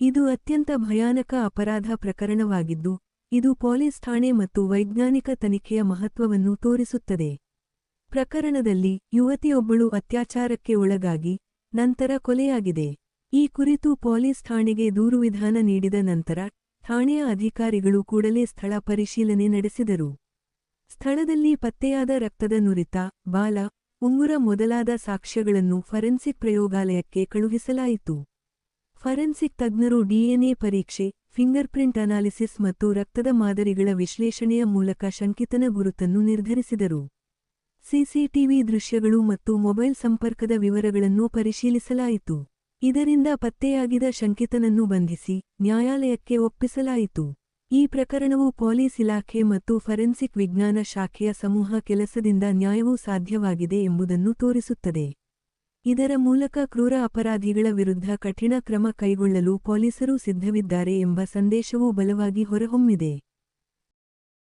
ಇದು ಅತ್ಯಂತ ಭಯಾನಕ ಅಪರಾಧ ಪ್ರಕರಣವಾಗಿದ್ದು, ಇದು ಪೊಲೀಸ್ ಠಾಣೆ ಮತ್ತು ವೈಜ್ಞಾನಿಕ ತನಿಖೆಯ ಮಹತ್ವವನ್ನು ತೋರಿಸುತ್ತದೆ. ಪ್ರಕರಣದಲ್ಲಿ ಯುವತಿಯೊಬ್ಬಳು ಅತ್ಯಾಚಾರಕ್ಕೆ ಒಳಗಾಗಿ ನಂತರ ಕೊಲೆಯಾಗಿದೆ. ಈ ಕುರಿತು ಪೊಲೀಸ್ ಠಾಣೆಗೆ ದೂರು ವಿಧಾನ ನೀಡಿದ ನಂತರ ಠಾಣೆಯ ಅಧಿಕಾರಿಗಳು ಕೂಡಲೇ ಸ್ಥಳ ಪರಿಶೀಲನೆ ನಡೆಸಿದರು. ಸ್ಥಳದಲ್ಲಿ ಪತ್ತೆಯಾದ ರಕ್ತದ ನುರಿತ, ಬಾಲ, ಉಂಗುರ ಮೊದಲಾದ ಸಾಕ್ಷ್ಯಗಳನ್ನು ಫರೆನ್ಸಿಕ್ ಪ್ರಯೋಗಾಲಯಕ್ಕೆ ಕಳುಹಿಸಲಾಯಿತು. ಫರೆನ್ಸಿಕ್ ತಜ್ಞರು ಡಿಎನ್ಎ ಪರೀಕ್ಷೆ, ಫಿಂಗರ್ಪ್ರಿಂಟ್ ಅನಾಲಿಸಿಸ್ ಮತ್ತು ರಕ್ತದ ಮಾದರಿಗಳ ವಿಶ್ಲೇಷಣೆಯ ಮೂಲಕ ಶಂಕಿತನ ಗುರುತನ್ನು ನಿರ್ಧರಿಸಿದರು. ಸಿಸಿಟಿವಿ ದೃಶ್ಯಗಳು ಮತ್ತು ಮೊಬೈಲ್ ಸಂಪರ್ಕದ ವಿವರಗಳನ್ನು ಪರಿಶೀಲಿಸಲಾಯಿತು. ಇದರಿಂದ ಪತ್ತೆಯಾಗಿದ ಶಂಕಿತನನ್ನು ಬಂಧಿಸಿ ನ್ಯಾಯಾಲಯಕ್ಕೆ ಒಪ್ಪಿಸಲಾಯಿತು. ಈ ಪ್ರಕರಣವು ಪೊಲೀಸ್ ಇಲಾಖೆ ಮತ್ತು ಫರೆನ್ಸಿಕ್ ವಿಜ್ಞಾನ ಶಾಖೆಯ ಸಮೂಹ ಕೆಲಸದಿಂದ ನ್ಯಾಯವು ಸಾಧ್ಯವಾಗಿದೆ ಎಂಬುದನ್ನು ತೋರಿಸುತ್ತದೆ. ಇದರ ಮೂಲಕ ಕ್ರೂರ ಅಪರಾಧಿಗಳ ವಿರುದ್ಧ ಕಠಿಣ ಕ್ರಮ ಕೈಗೊಳ್ಳಲು ಪೊಲೀಸರು ಸಿದ್ಧವಿದ್ದಾರೆ ಎಂಬ ಸಂದೇಶವೂ ಬಲವಾಗಿ ಹೊರಹೊಮ್ಮಿದೆ.